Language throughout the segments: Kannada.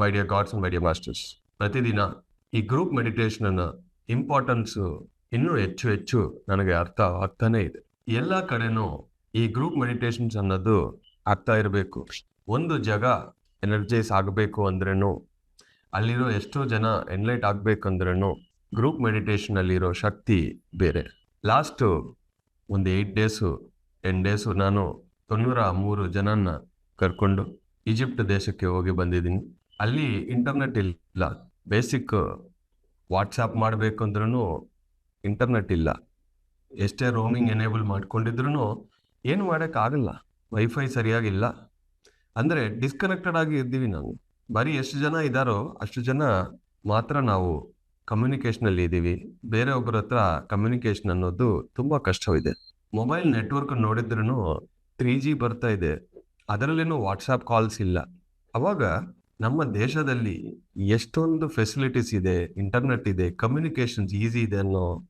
My dear gods my dear masters ಪ್ರತಿದಿನ ಈ ಗ್ರೂಪ್ ಮೆಡಿಟೇಷನ್ ಅನ್ನ ಇಂಪಾರ್ಟೆನ್ಸ್ ಇನ್ನೂ ಹೆಚ್ಚು ಹೆಚ್ಚು ನನಗೆ ಅರ್ಥ ಆಗ್ತಾನೆ ಇದೆ. ಎಲ್ಲ ಕಡೆನೂ ಈ ಗ್ರೂಪ್ ಮೆಡಿಟೇಷನ್ಸ್ ಅನ್ನೋದು ಆಗ್ತಾ ಇರಬೇಕು. ಒಂದು ಜಾಗ ಎನರ್ಜೈಸ್ ಆಗಬೇಕು ಅಂದ್ರೇನು, ಅಲ್ಲಿರೋ ಎಷ್ಟೋ ಜನ ಎನ್ಲೈಟ್ ಆಗ್ಬೇಕಂದ್ರೂ ಗ್ರೂಪ್ ಮೆಡಿಟೇಷನ್ ಅಲ್ಲಿರೋ ಶಕ್ತಿ ಬೇರೆ. ಲಾಸ್ಟು ಒಂದು ಏಯ್ಟ್ ಡೇಸು ಟೆನ್ ಡೇಸು ನಾನು ತೊನ್ನೂರ ಮೂರು ಜನನ ಕರ್ಕೊಂಡು ಈಜಿಪ್ಟ್ ದೇಶಕ್ಕೆ ಹೋಗಿ ಬಂದಿದ್ದೀನಿ. ಅಲ್ಲಿ ಇಂಟರ್ನೆಟ್ ಇಲ್ಲ. ಬೇಸಿಕ್ ವಾಟ್ಸಪ್ ಮಾಡಬೇಕು ಅಂದ್ರೂ ಇಂಟರ್ನೆಟ್ ಇಲ್ಲ. ಎಷ್ಟೇ ರೋಮಿಂಗ್ ಎನೇಬಲ್ ಮಾಡ್ಕೊಂಡಿದ್ರು ಏನು ಮಾಡೋಕ್ಕಾಗಲ್ಲ ವೈಫೈ ಸರಿಯಾಗಿಲ್ಲ ಅಂದರೆ ಡಿಸ್ಕನೆಕ್ಟೆಡ್ ಆಗಿ ಇದ್ದೀವಿ ನಾವು. ಬರೀ ಎಷ್ಟು ಜನ ಇದ್ದಾರೋ ಅಷ್ಟು ಜನ ಮಾತ್ರ ನಾವು ಕಮ್ಯುನಿಕೇಷನಲ್ಲಿ ಇದ್ದೀವಿ. ಬೇರೆಯೊಬ್ಬರ ಹತ್ರ ಕಮ್ಯುನಿಕೇಷನ್ ಅನ್ನೋದು ತುಂಬ ಕಷ್ಟವಿದೆ. ಮೊಬೈಲ್ ನೆಟ್ವರ್ಕ್ ನೋಡಿದ್ರೂ ತ್ರೀ ಜಿ ಬರ್ತಾ ಇದೆ. ಅದರಲ್ಲೇನೂ ವಾಟ್ಸಾಪ್ ಕಾಲ್ಸ್ ಇಲ್ಲ. ಅವಾಗ ನಮ್ಮ ದೇಶದಲ್ಲಿ ಎಷ್ಟೊಂದು ಫೆಸಿಲಿಟೀಸ್ ಇದೆ ಇಂಟರ್ನೆಟ್ ಇದೆ ಕಮ್ಯುನಿಕೇಷನ್ಸ್ ಈಸಿ ಇದೆ ಅನ್ನೋ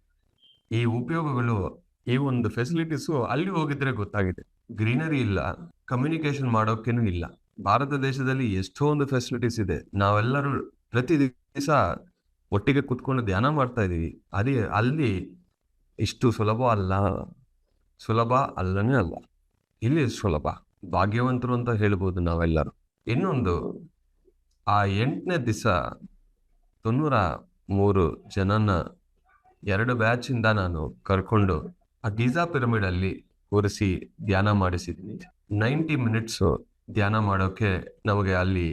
ಈ ಉಪಯೋಗಗಳು, ಈ ಒಂದು ಫೆಸಿಲಿಟೀಸು ಅಲ್ಲಿ ಹೋಗಿದ್ರೆ ಗೊತ್ತಾಗಿದೆ. ಗ್ರೀನರಿ ಇಲ್ಲ ಕಮ್ಯುನಿಕೇಷನ್ ಮಾಡೋಕೇನು ಇಲ್ಲ. ಭಾರತ ದೇಶದಲ್ಲಿ ಎಷ್ಟೊಂದು ಫೆಸಿಲಿಟೀಸ್ ಇದೆ. ನಾವೆಲ್ಲರೂ ಪ್ರತಿ ದಿವಸ ಒಟ್ಟಿಗೆ ಕುತ್ಕೊಂಡು ಧ್ಯಾನ ಮಾಡ್ತಾ ಇದೀವಿ ಅದೇ, ಅಲ್ಲಿ ಇಷ್ಟು ಸುಲಭ ಅಲ್ಲ. ಸುಲಭ ಅಲ್ಲನೇ ಅಲ್ಲ. ಇಲ್ಲಿ ಸುಲಭ. ಭಾಗ್ಯವಂತರು ಅಂತ ಹೇಳ್ಬೋದು ನಾವೆಲ್ಲರೂ. ಇನ್ನೊಂದು ಆ ಎಂಟನೇ ದಿವಸ ತೊನ್ನೂರ ಮೂರು ಜನನ ಎರಡು ಬ್ಯಾಚಿಂದ ನಾನು ಕರ್ಕೊಂಡು ಆ ಗೀಜಾ ಪಿರಮಿಡ್ ಅಲ್ಲಿ ಕೂರಿಸಿ ಧ್ಯಾನ ಮಾಡಿಸಿದ್ದೀನಿ ನೈಂಟಿ ಮಿನಿಟ್ಸು ಧ್ಯಾನ ಮಾಡೋಕೆ ನಮಗೆ ಅಲ್ಲಿ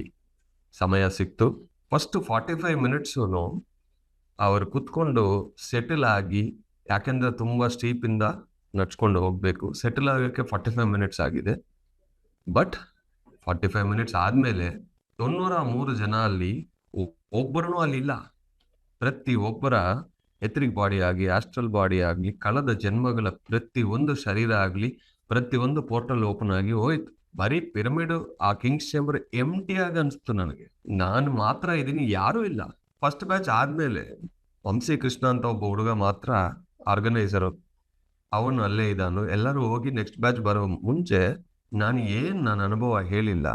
ಸಮಯ ಸಿಕ್ತು. ಫಸ್ಟ್ ಫಾರ್ಟಿ ಫೈವ್ ಮಿನಿಟ್ಸು ಅವರು ಕುತ್ಕೊಂಡು ಸೆಟಲ್ ಆಗಿ, ಯಾಕೆಂದ್ರೆ ತುಂಬ ಸ್ಟೀಪಿಂದ ನಡ್ಸ್ಕೊಂಡು ಹೋಗಬೇಕು. ಸೆಟಲ್ ಆಗೋಕ್ಕೆ ಫಾರ್ಟಿ ಫೈವ್ ಮಿನಿಟ್ಸ್ ಆಗಿದೆ. ಬಟ್ ಫಾರ್ಟಿ ಫೈವ್ ಮಿನಿಟ್ಸ್ ಆದಮೇಲೆ ತೊನ್ನೂರ ಮೂರು ಜನ ಅಲ್ಲಿ ಒಬ್ಬರೂ ಅಲ್ಲಿ ಇಲ್ಲ. ಪ್ರತಿ ಒಬ್ಬರ ಎತ್ರಿಕ್ ಬಾಡಿ ಆಗಿ ಆಸ್ಟ್ರಲ್ ಬಾಡಿ ಆಗಲಿ, ಕಳೆದ ಜನ್ಮಗಳ ಪ್ರತಿ ಒಂದು ಶರೀರ ಆಗಲಿ, ಪ್ರತಿ ಒಂದು ಪೋರ್ಟಲ್ ಓಪನ್ ಆಗಿ ಹೋಯ್ತು. ಬರೀ ಪಿರಮಿಡ್, ಆ ಕಿಂಗ್ಸ್ ಚೇಂಬರ್ ಎಂಟಿ ಆಗಿ ಅನಿಸ್ತು ನನಗೆ. ನಾನು ಮಾತ್ರ ಇದ್ದೀನಿ ಯಾರೂ ಇಲ್ಲ. ಫಸ್ಟ್ ಬ್ಯಾಚ್ ಆದ್ಮೇಲೆ ವಂಶಿ ಕೃಷ್ಣ ಅಂತ ಒಬ್ಬ ಹುಡುಗ ಮಾತ್ರ ಆರ್ಗನೈಸರ್. ಅವನು ಅಲ್ಲೇ ಇದ್ದಾನು. ಎಲ್ಲರೂ ಹೋಗಿ ನೆಕ್ಸ್ಟ್ ಬ್ಯಾಚ್ ಬರೋ ಮುಂಚೆ ನಾನು ಏನು ನನ್ನ ಅನುಭವ ಹೇಳಿಲ್ಲ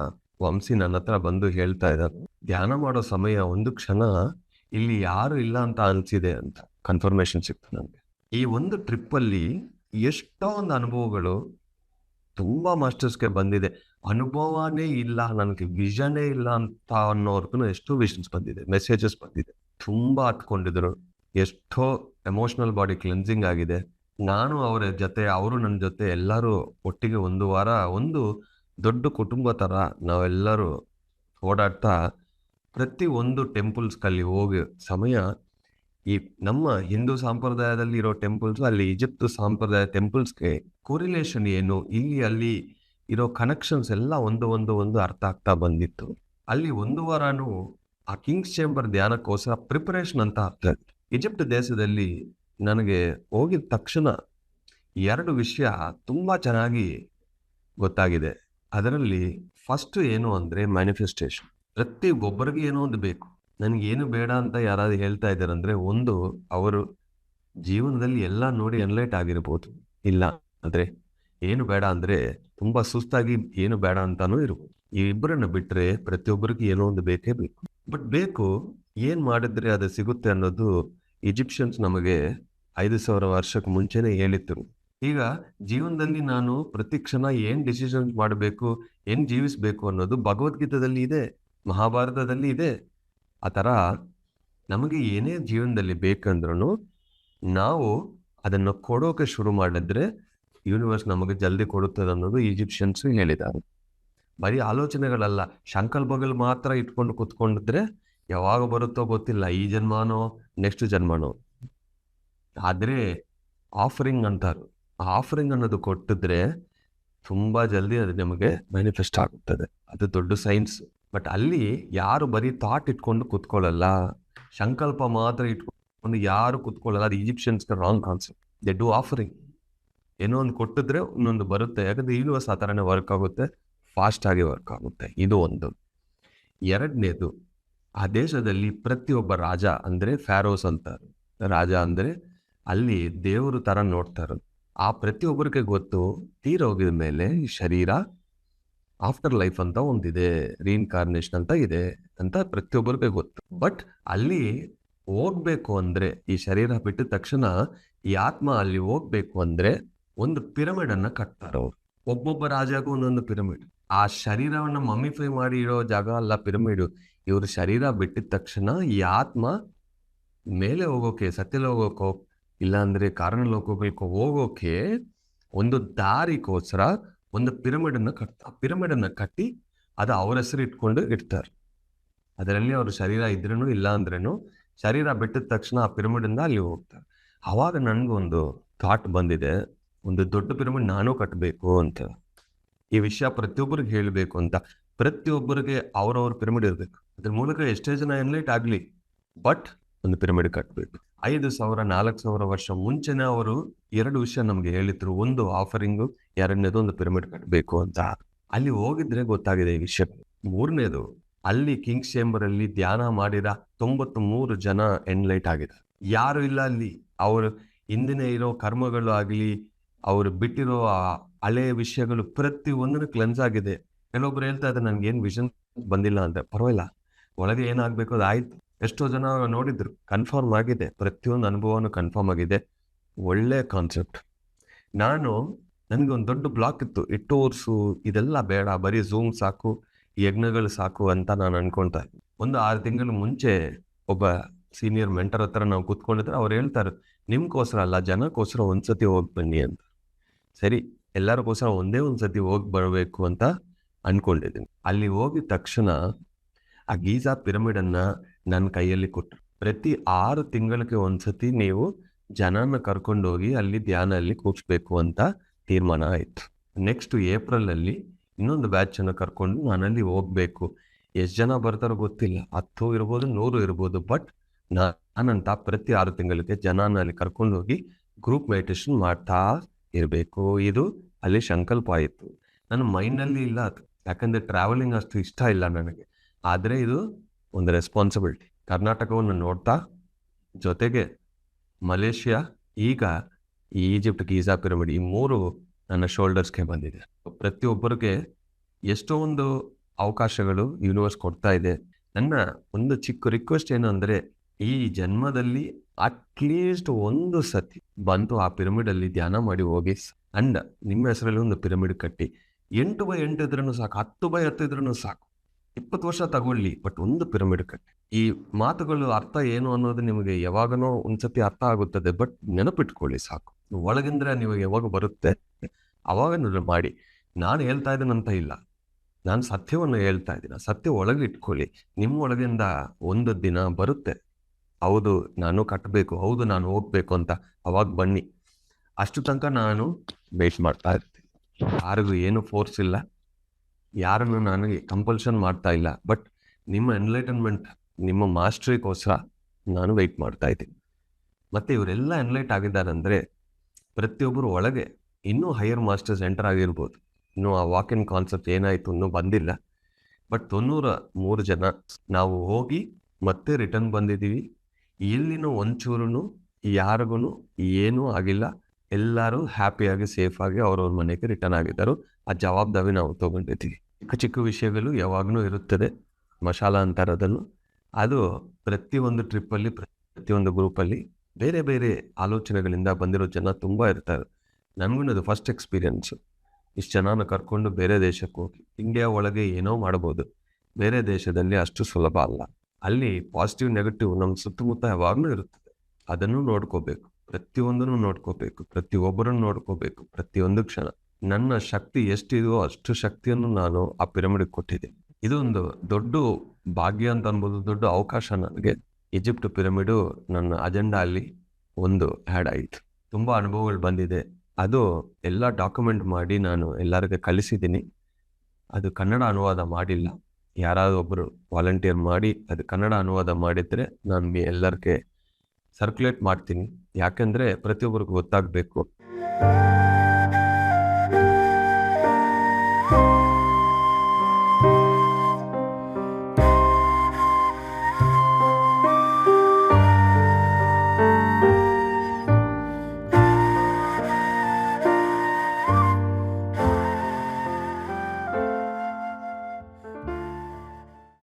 ವಂಶಿ ನನ್ನ ಹತ್ರ ಬಂದು ಹೇಳ್ತಾ ಇದ್ದಾರೆ. ಧ್ಯಾನ ಮಾಡೋ ಸಮಯ ಒಂದು ಕ್ಷಣ ಇಲ್ಲಿ ಯಾರು ಇಲ್ಲ ಅಂತ ಅನಿಸಿದೆ ಅಂತ ಕನ್ಫರ್ಮೇಶನ್ ಸಿಕ್ತು ನನಗೆ. ಈ ಒಂದು ಟ್ರಿಪ್ ಅಲ್ಲಿ ಎಷ್ಟೊಂದು ಅನುಭವಗಳು ತುಂಬಾ ಮಾಸ್ಟರ್ಸ್ಗೆ ಬಂದಿದೆ. ಅನುಭವನೇ ಇಲ್ಲ, ನನಗೆ ವಿಷನೇ ಇಲ್ಲ ಅಂತ ಅನ್ನೋರ್ಗು ಎಷ್ಟೋ ವಿಷನ್ಸ್ ಬಂದಿದೆ ಮೆಸೇಜಸ್ ಬಂದಿದೆ. ತುಂಬಾ ಹತ್ಕೊಂಡಿದ್ರು. ಎಷ್ಟೋ ಎಮೋಷನಲ್ ಬಾಡಿ ಕ್ಲೆನ್ಸಿಂಗ್ ಆಗಿದೆ. ನಾನು ಅವರ ಜೊತೆ, ಅವರು ನನ್ನ ಜೊತೆ ಎಲ್ಲರೂ ಒಟ್ಟಿಗೆ ಒಂದು ವಾರ, ಒಂದು ದೊಡ್ಡ ಕುಟುಂಬ ಥರ ನಾವೆಲ್ಲರೂ ಓಡಾಡ್ತಾ ಪ್ರತಿ ಒಂದು ಟೆಂಪಲ್ಸ್ಗಲ್ಲಿ ಹೋಗಿ ಸಮಯ ಈ ನಮ್ಮ ಹಿಂದೂ ಸಂಪ್ರದಾಯದಲ್ಲಿ ಇರೋ ಟೆಂಪಲ್ಸ್ ಅಲ್ಲಿ ಈಜಿಪ್ಟ್ ಸಂಪ್ರದಾಯ ಟೆಂಪಲ್ಸ್ಗೆ ಕೋರಿಲೇಷನ್ ಏನು? ಇಲ್ಲಿ, ಅಲ್ಲಿ ಇರೋ ಕನೆಕ್ಷನ್ಸ್ ಎಲ್ಲ ಒಂದು ಒಂದು ಒಂದು ಅರ್ಥ ಆಗ್ತಾ ಬಂದಿತ್ತು. ಅಲ್ಲಿ ಒಂದು ವಾರನೂ ಆ ಕಿಂಗ್ಸ್ ಚೇಂಬರ್ ಧ್ಯಾನಕ್ಕೋಸ್ಕರ ಪ್ರಿಪರೇಷನ್ ಅಂತ ಆಗ್ತದೆ ಈಜಿಪ್ಟ್ ದೇಶದಲ್ಲಿ ನನಗೆ ಹೋಗಿದ ತಕ್ಷಣ ಎರಡು ವಿಷಯ ತುಂಬ ಚೆನ್ನಾಗಿ ಗೊತ್ತಾಗಿದೆ. ಅದರಲ್ಲಿ ಫಸ್ಟ್ ಏನು ಅಂದರೆ ಮ್ಯಾನಿಫೆಸ್ಟೇಷನ್ ಪ್ರತಿ ಒಬ್ಬರಿಗೆ ಏನೋ ಒಂದು ಬೇಕು. ನನಗೆ ಏನು ಬೇಡ ಅಂತ ಯಾರಾದ್ರು ಹೇಳ್ತಾ ಇದ್ದಾರೆ ಅಂದರೆ ಒಂದು, ಅವರು ಜೀವನದಲ್ಲಿ ಎಲ್ಲ ನೋಡಿ ಅನ್ಲೈಟ್ ಆಗಿರ್ಬೋದು. ಇಲ್ಲ ಅಂದ್ರೆ ಏನು ಬೇಡ ಅಂದರೆ ತುಂಬ ಸುಸ್ತಾಗಿ ಏನು ಬೇಡ ಅಂತಾನೂ ಇರ್ಬೋದು. ಈ ಇಬ್ಬರನ್ನ ಬಿಟ್ಟರೆ ಪ್ರತಿಯೊಬ್ಬರಿಗೂ ಏನೋ ಒಂದು ಬೇಕೇ ಬೇಕು. ಬಟ್ ಬೇಕು, ಏನು ಮಾಡಿದ್ರೆ ಅದು ಸಿಗುತ್ತೆ ಅನ್ನೋದು ಈಜಿಪ್ಷಿಯನ್ಸ್ ನಮಗೆ ಐದು ಸಾವಿರ ವರ್ಷಕ್ಕೆ ಮುಂಚೆನೇ ಹೇಳಿದ್ರು. ಈಗ ಜೀವನದಲ್ಲಿ ನಾನು ಪ್ರತಿ ಕ್ಷಣ ಏನು ಡಿಸಿಷನ್ ಮಾಡಬೇಕು, ಏನು ಜೀವಿಸಬೇಕು ಅನ್ನೋದು ಭಗವದ್ಗೀತದಲ್ಲಿ ಇದೆ, ಮಹಾಭಾರತದಲ್ಲಿ ಇದೆ. ಆ ಥರ ನಮಗೆ ಏನೇ ಜೀವನದಲ್ಲಿ ಬೇಕಂದ್ರೂ ನಾವು ಅದನ್ನು ಕೊಡೋಕೆ ಶುರು ಮಾಡಿದ್ರೆ ಯೂನಿವರ್ಸ್ ನಮಗೆ ಜಲ್ದಿ ಕೊಡುತ್ತದೆ ಅನ್ನೋದು ಈಜಿಪ್ಷಿಯನ್ಸ್ ಹೇಳಿದ್ದಾರೆ. ಬರೀ ಆಲೋಚನೆಗಳಲ್ಲ ಸಂಕಲ್ಪಗಳು ಮಾತ್ರ ಇಟ್ಕೊಂಡು ಕುತ್ಕೊಂಡಿದ್ರೆ ಯಾವಾಗ ಬರುತ್ತೋ ಗೊತ್ತಿಲ್ಲ, ಈ ಜನ್ಮಾನೋ ನೆಕ್ಸ್ಟ್ ಜನ್ಮಾನೋ. ಆದರೆ ಆಫರಿಂಗ್ ಅಂತಾರೆ. ಆಫರಿಂಗ್ ಅನ್ನೋದು ಕೊಟ್ಟಿದ್ರೆ ತುಂಬ ಜಲ್ದಿ ಅದು ನಿಮಗೆ ಮ್ಯಾನಿಫೆಸ್ಟ್ ಆಗುತ್ತದೆ. ಅದು ದೊಡ್ಡ ಸೈನ್ಸ್ ಬಟ್ ಅಲ್ಲಿ ಯಾರು ಬರೀ ಥಾಟ್ ಇಟ್ಕೊಂಡು ಕೂತ್ಕೊಳ್ಳಲ್ಲ. ಸಂಕಲ್ಪ ಮಾತ್ರ ಇಟ್ಕೊಂಡು ಯಾರು ಕೂತ್ಕೊಳ್ಳಲ್ಲ. ಅದು ಈಜಿಪ್ಷಿಯನ್ಸ್ಗೆ wrong concept they do offering ಏನೋ ಒಂದು ಕೊಟ್ಟಿದ್ರೆ ಇನ್ನೊಂದು ಬರುತ್ತೆ. ಯಾಕಂದ್ರೆ ಯೂನಿವರ್ಸ್ ಆ ಥರನೇ ವರ್ಕ್ ಆಗುತ್ತೆ. ಫಾಸ್ಟ್ ಆಗಿ ವರ್ಕ್ ಆಗುತ್ತೆ. ಇದು ಒಂದು. ಎರಡನೇದು, ಆ ದೇಶದಲ್ಲಿ ಪ್ರತಿಯೊಬ್ಬ ರಾಜ ಅಂದರೆ ಫ್ಯಾರೋಸ್ ಅಂತಾರೆ. ರಾಜ ಅಂದರೆ ಅಲ್ಲಿ ದೇವರು ಥರ ನೋಡ್ತಾರೆ ಆ ಪ್ರತಿಯೊಬ್ಬರಿಗೆ ಗೊತ್ತು ತೀರೋಗಿದ ಮೇಲೆ ಈ ಶರೀರ ಆಫ್ಟರ್ ಲೈಫ್ ಅಂತ ಒಂದಿದೆ ರೀಇನ್ಕಾರ್ನೇಷನ್ ಅಂತ ಇದೆ ಅಂತ ಪ್ರತಿಯೊಬ್ಬರಿಗೆ ಗೊತ್ತು. ಬಟ್ ಅಲ್ಲಿ ಹೋಗ್ಬೇಕು ಅಂದರೆ, ಈ ಶರೀರ ಬಿಟ್ಟ ತಕ್ಷಣ ಈ ಆತ್ಮ ಅಲ್ಲಿ ಹೋಗ್ಬೇಕು ಅಂದರೆ ಒಂದು ಪಿರಮಿಡ್ ಅನ್ನ ಕಟ್ತಾರೆ ಅವರು. ಒಬ್ಬೊಬ್ಬ ರಾಜಾಗೂ ಒಂದೊಂದು ಪಿರಮಿಡ್ ಆ ಶರೀರವನ್ನು ಮಮ್ಮಿಫೈ ಮಾಡಿ ಇರೋ ಜಾಗ ಅಲ್ಲ ಪಿರಮಿಡ್ ಇವ್ರ ಶರೀರ ಬಿಟ್ಟಿದ ತಕ್ಷಣ ಈ ಆತ್ಮ ಮೇಲೆ ಹೋಗೋಕೆ, ಸತ್ಯಲೋಕಕ್ಕೋ ಇಲ್ಲಾಂದ್ರೆ ಕಾರಣ ಲೋಕಗಳಿಗೆ ಹೋಗೋಕೆ ಒಂದು ದಾರಿಗೋಸ್ಕರ ಒಂದು ಪಿರಮಿಡ್ ಅನ್ನ ಕಟ್, ಆ ಪಿರಮಿಡ್ ಅನ್ನ ಕಟ್ಟಿ ಅದು ಅವ್ರ ಹೆಸರು ಇಟ್ಕೊಂಡು ಇಡ್ತಾರೆ. ಅದರಲ್ಲಿ ಅವ್ರ ಶರೀರ ಇದ್ರೂ ಇಲ್ಲ ಅಂದ್ರೇನು ಶರೀರ ಬಿಟ್ಟಿದ ತಕ್ಷಣ ಆ ಪಿರಮಿಡ್ ಇಂದ ಅಲ್ಲಿ ಹೋಗ್ತಾರೆ. ಆವಾಗ ನನ್ಗೊಂದು ಥಾಟ್ ಬಂದಿದೆ, ಒಂದು ದೊಡ್ಡ ಪಿರಮಿಡ್ ನಾನು ಕಟ್ಟಬೇಕು ಅಂತ. ಈ ವಿಷಯ ಪ್ರತಿಯೊಬ್ಬರಿಗೆ ಹೇಳಬೇಕು ಅಂತ. ಪ್ರತಿಯೊಬ್ಬರಿಗೆ ಅವ್ರವ್ರ ಪಿರಮಿಡ್ ಇರಬೇಕು. ಅದ್ರ ಮೂಲಕ ಎಷ್ಟೇ ಜನ ಎನ್ಲೈಟ್ ಆಗ್ಲಿ, ಬಟ್ ಒಂದು ಪಿರಮಿಡ್ ಕಟ್ಬೇಕು. ಐದು ಸಾವಿರ, ನಾಲ್ಕು ಸಾವಿರ ವರ್ಷ ಮುಂಚೆನೆ ಅವರು ಎರಡು ವಿಷಯ ನಮ್ಗೆ ಹೇಳಿದ್ರು. ಒಂದು ಆಫರಿಂಗು, ಎರಡನೇದು ಒಂದು ಪಿರಮಿಡ್ ಕಟ್ಟಬೇಕು ಅಂತ. ಅಲ್ಲಿ ಹೋಗಿದ್ರೆ ಗೊತ್ತಾಗಿದೆ ಈ ವಿಷಯ. ಮೂರನೇದು, ಅಲ್ಲಿ ಕಿಂಗ್ಸ್ ಚೇಂಬರ್ ಅಲ್ಲಿ ಧ್ಯಾನ ಮಾಡಿದ ತೊಂಬತ್ತು ಮೂರು ಜನ ಎನ್ಲೈಟ್ ಆಗಿದೆ ಯಾರು ಇಲ್ಲ ಅಲ್ಲಿ. ಅವರು ಹಿಂದಿನ ಇರೋ ಕರ್ಮಗಳು ಆಗಲಿ, ಅವರು ಬಿಟ್ಟಿರೋ ಆ ಹಳೆಯ ವಿಷಯಗಳು ಪ್ರತಿ ಒಂದನ್ನು ಕ್ಲೆನ್ಸ್ ಆಗಿದೆ. ಕೆಲವೊಬ್ರು ಹೇಳ್ತಾ ಇದ್ದಾರೆ ನನ್ಗೆ ಏನ್ ವಿಷನ್ ಬಂದಿಲ್ಲ ಅಂತ. ಪರವಾಗಿಲ್ಲ. ಒಳಗೆ ಏನಾಗ್ಬೇಕು ಅದು ಆಯ್ತು ಎಷ್ಟೋ ಜನ ನೋಡಿದ್ರು ಕನ್ಫರ್ಮ್ ಆಗಿದೆ, ಪ್ರತಿಯೊಂದು ಅನುಭವನೂ ಕನ್ಫರ್ಮ್ ಆಗಿದೆ. ಒಳ್ಳೆ ಕಾನ್ಸೆಪ್ಟ್ ನಾನು, ನನಗೆ ಒಂದು ದೊಡ್ಡ ಬ್ಲಾಕ್ ಇತ್ತು. ಇಟ್ಟೋರ್ಸು ಟೂರ್ಸು ಇದೆಲ್ಲ ಬೇಡ, ಬರೀ ಝೂಮ್ ಸಾಕು ಯಜ್ಞಗಳು ಸಾಕು ಅಂತ ನಾನು ಇದ್ದೆ ಒಂದು ಆರು ತಿಂಗಳ ಮುಂಚೆ ಒಬ್ಬ ಸೀನಿಯರ್ ಮೆಂಟರ್ ಹತ್ರ ನಾವು ಕೂತ್ಕೊಂಡಿದ್ರೆ ಅವ್ರು ಹೇಳ್ತಾರೆ, ನಿಮ್ಗೋಸ್ಕರ ಅಲ್ಲ, ಜನಕ್ಕೋಸ್ಕರ ಒಂದ್ಸತಿ ಹೋಗಿ ಬನ್ನಿ ಅಂತ. ಸರಿ, ಎಲ್ಲರಿಗೋಸ್ಕರ ಒಂದೇ ಒಂದ್ಸತಿ ಹೋಗಿ ಬರಬೇಕು ಅಂತ ಅನ್ಕೊಂಡಿದ್ದೀನಿ. ಅಲ್ಲಿ ಹೋಗಿದ ತಕ್ಷಣ ಆ ಗೀಜಾ ಪಿರಮಿಡನ್ನು ನನ್ನ ಕೈಯಲ್ಲಿ ಕೊಟ್ಟರು. ಪ್ರತಿ ಆರು ತಿಂಗಳಿಗೆ ಒಂದ್ಸತಿ ನೀವು ಜನನ ಕರ್ಕೊಂಡೋಗಿ ಅಲ್ಲಿ ಧ್ಯಾನ ಅಲ್ಲಿ ಕೂರಿಸ್ಬೇಕು ಅಂತ ತೀರ್ಮಾನ ಆಯಿತು. ನೆಕ್ಸ್ಟ್ ಏಪ್ರಿಲ್ ಅಲ್ಲಿ ಇನ್ನೊಂದು ಬ್ಯಾಚ್ ಅನ್ನ ಕರ್ಕೊಂಡು ನಾನಲ್ಲಿ ಹೋಗ್ಬೇಕು. ಎಷ್ಟು ಜನ ಬರ್ತಾರೋ ಗೊತ್ತಿಲ್ಲ. ಹತ್ತು ಇರ್ಬೋದು, ನೂರು ಇರ್ಬೋದು ಬಟ್ ನಾನಂತ ಪ್ರತಿ ಆರು ತಿಂಗಳಿಗೆ ಜನನ ಅಲ್ಲಿ ಕರ್ಕೊಂಡು ಹೋಗಿ ಗ್ರೂಪ್ ಮೆಡಿಟೇಷನ್ ಮಾಡ್ತಾ ಇರಬೇಕು. ಇದು ಅಲ್ಲಿ ಸಂಕಲ್ಪ ಆಯಿತು. ನನ್ನ ಮೈಂಡಲ್ಲಿ ಇಲ್ಲ ಅದು. ಯಾಕಂದ್ರೆ ಟ್ರಾವೆಲಿಂಗ್ ಅಷ್ಟು ಇಷ್ಟ ಇಲ್ಲ ನನಗೆ. ಆದರೆ ಇದು ಒಂದು ರೆಸ್ಪಾನ್ಸಿಬಿಲಿಟಿ ಕರ್ನಾಟಕವನ್ನು ನೋಡ್ತಾ ಜೊತೆಗೆ ಮಲೇಷ್ಯಾ ಈಗ ಈ ಈಜಿಪ್ಟ್ ಗೀಜಾ ಪಿರಮಿಡ್ ಈ ಮೂರು ನನ್ನ ಶೋಲ್ಡರ್ಸ್ಗೆ ಬಂದಿದೆ. ಪ್ರತಿಯೊಬ್ಬರಿಗೆ ಎಷ್ಟೋ ಒಂದು ಅವಕಾಶಗಳು ಯೂನಿವರ್ಸ್ ಕೊಡ್ತಾ ಇದೆ. ನನ್ನ ಒಂದು ಚಿಕ್ಕ ರಿಕ್ವೆಸ್ಟ್ ಏನು ಅಂದರೆ ಈ ಜನ್ಮದಲ್ಲಿ ಅಟ್ಲೀಸ್ಟ್ ಒಂದು ಸತಿ ಬಂತು ಆ ಪಿರಮಿಡಲ್ಲಿ ಧ್ಯಾನ ಮಾಡಿ ಹೋಗಿ ಅಂಡ್ ನಿಮ್ಮ ಹೆಸರಲ್ಲಿ ಒಂದು ಪಿರಮಿಡ್ ಕಟ್ಟಿ. ಎಂಟು ಬೈ ಎಂಟು ಇದ್ರೂ ಸಾಕು, ಹತ್ತು ಬೈ ಹತ್ತು ಇದ್ರೂ ಸಾಕು. ಇಪ್ಪತ್ತು ವರ್ಷ ತಗೊಳ್ಳಿ, ಬಟ್ ಒಂದು ಪಿರಮಿಡ್ ಕಟ್ಟಿ. ಈ ಮಾತುಗಳು ಅರ್ಥ ಏನು ಅನ್ನೋದು ನಿಮಗೆ ಯಾವಾಗನೋ ಒಂದ್ಸತಿ ಅರ್ಥ ಆಗುತ್ತದೆ, ಬಟ್ ನೆನಪಿಟ್ಕೊಳ್ಳಿ ಸಾಕು. ಒಳಗಿಂದ್ರೆ ನಿಮಗೆ ಯಾವಾಗ ಬರುತ್ತೆ, ಅವಾಗ ಮಾಡಿ. ನಾನು ಹೇಳ್ತಾ ಇದ್ದೇನಂತ ಇಲ್ಲ. ನಾನು ಸತ್ಯವನ್ನು ಹೇಳ್ತಾ ಇದ್ದೀನಿ. ಸತ್ಯ ಒಳಗೆ ಇಟ್ಕೊಳ್ಳಿ. ನಿಮ್ಮ ಒಳಗಿಂದ ಒಂದು ದಿನ ಬರುತ್ತೆ. ಹೌದು, ನಾನು ಕಟ್ಟಬೇಕು, ಹೌದು, ನಾನು ಹೋಗ್ಬೇಕು ಅಂತ ಅವಾಗ ಬನ್ನಿ. ಅಷ್ಟು ತನಕ ನಾನು ವೇಟ್ ಮಾಡ್ತಾ ಇರ್ತೀನಿ. ಯಾರಿಗೂ ಏನು ಫೋರ್ಸ್ ಇಲ್ಲ. ಯಾರನ್ನು ನನಗೆ ಕಂಪಲ್ಷನ್ ಮಾಡ್ತಾ ಇಲ್ಲ. ಬಟ್ ನಿಮ್ಮ ಎನ್ಲೈಟನ್ಮೆಂಟ್ ನಿಮ್ಮ ಮಾಸ್ಟ್ರಿಗೋಸ್ಕರ ನಾನು ವೆಯ್ಟ್ ಮಾಡ್ತಾ ಇದ್ದೀನಿ. ಮತ್ತು ಇವರೆಲ್ಲ ಎನ್ಲೈಟ್ ಆಗಿದ್ದಾರೆ ಅಂದರೆ ಪ್ರತಿಯೊಬ್ಬರು ಒಳಗೆ ಇನ್ನೂ ಹೈಯರ್ ಮಾಸ್ಟರ್ಸ್ ಎಂಟರ್ ಆಗಿರ್ಬೋದು. ಇನ್ನೂ ಆ ವಾಕ್ ಇನ್ ಕಾನ್ಸೆಪ್ಟ್ ಏನಾಯಿತು ಇನ್ನೂ ಬಂದಿಲ್ಲ. ಬಟ್ ತೊನ್ನೂರ ಮೂರು ಜನ ನಾವು ಹೋಗಿ ಮತ್ತೆ ರಿಟರ್ನ್ ಬಂದಿದ್ದೀವಿ. ಎಲ್ಲಿನ ಒಂಚೂರು ಯಾರಿಗೂ ಏನೂ ಆಗಿಲ್ಲ. ಎಲ್ಲರೂ ಹ್ಯಾಪಿಯಾಗಿ ಸೇಫಾಗಿ ಅವ್ರವ್ರ ಮನೆಗೆ ರಿಟರ್ನ್ ಆಗಿದ್ದರು. ಆ ಜವಾಬ್ದಾರಿ ನಾವು ತಗೊಂಡಿದ್ದೀವಿ. ಚಿಕ್ಕ ಚಿಕ್ಕ ವಿಷಯಗಳು ಯಾವಾಗಲೂ ಇರುತ್ತದೆ ಮಶಾಲಾಂತರದಲ್ಲೂ ಅದು ಪ್ರತಿಯೊಂದು ಟ್ರಿಪ್ಪಲ್ಲಿ, ಪ್ರತಿಯೊಂದು ಗ್ರೂಪಲ್ಲಿ ಬೇರೆ ಬೇರೆ ಆಲೋಚನೆಗಳಿಂದ ಬಂದಿರೋ ಜನ ತುಂಬ ಇರ್ತಾರೆ. ನನಗೂ ಅದು ಫಸ್ಟ್ ಎಕ್ಸ್ಪೀರಿಯನ್ಸು ಇಷ್ಟು ಜನನ ಕರ್ಕೊಂಡು ಬೇರೆ ದೇಶಕ್ಕೆ ಹೋಗಿ ಇಂಡಿಯಾ ಒಳಗೆ ಏನೋ ಮಾಡ್ಬೋದು. ಬೇರೆ ದೇಶದಲ್ಲಿ ಅಷ್ಟು ಸುಲಭ ಅಲ್ಲ. ಅಲ್ಲಿ ಪಾಸಿಟಿವ್ ನೆಗೆಟಿವ್ ನಮ್ಮ ಸುತ್ತಮುತ್ತ ಯಾವಾಗಲೂ ಇರುತ್ತದೆ. ಅದನ್ನು ನೋಡ್ಕೋಬೇಕು. ಪ್ರತಿಯೊಂದನ್ನು ನೋಡ್ಕೋಬೇಕು. ಪ್ರತಿಯೊಬ್ಬರನ್ನು ನೋಡ್ಕೋಬೇಕು. ಪ್ರತಿಯೊಂದು ಕ್ಷಣ. ನನ್ನ ಶಕ್ತಿ ಎಷ್ಟಿದೆಯೋ ಅಷ್ಟು ಶಕ್ತಿಯನ್ನು ನಾನು ಆ ಪಿರಮಿಡ್ಗೆ ಕೊಟ್ಟಿದ್ದೆ. ಇದೊಂದು ದೊಡ್ಡ ಭಾಗ್ಯ ಅಂತ ಅನ್ಬೋದು, ದೊಡ್ಡ ಅವಕಾಶ ನನಗೆ. ಈಜಿಪ್ಟ್ ಪಿರಮಿಡು ನನ್ನ ಅಜೆಂಡಾ ಅಲ್ಲಿ ಒಂದು ಆ್ಯಡ್ ಆಯಿತು. ತುಂಬ ಅನುಭವಗಳು ಬಂದಿದೆ. ಅದು ಎಲ್ಲ ಡಾಕ್ಯುಮೆಂಟ್ ಮಾಡಿ ನಾನು ಎಲ್ಲರಿಗೆ ಕಲಿಸಿದ್ದೀನಿ ಅದು ಕನ್ನಡ ಅನುವಾದ ಮಾಡಿಲ್ಲ. ಯಾರಾದರೂ ಒಬ್ಬರು ವಾಲಂಟಿಯರ್ ಮಾಡಿ ಅದು ಕನ್ನಡ ಅನುವಾದ ಮಾಡಿದರೆ ನಾನು ಎಲ್ಲರಿಗೆ ಸರ್ಕ್ಯುಲೇಟ್ ಮಾಡ್ತೀನಿ. ಯಾಕೆಂದರೆ ಪ್ರತಿಯೊಬ್ಬರಿಗೂ ಗೊತ್ತಾಗಬೇಕು.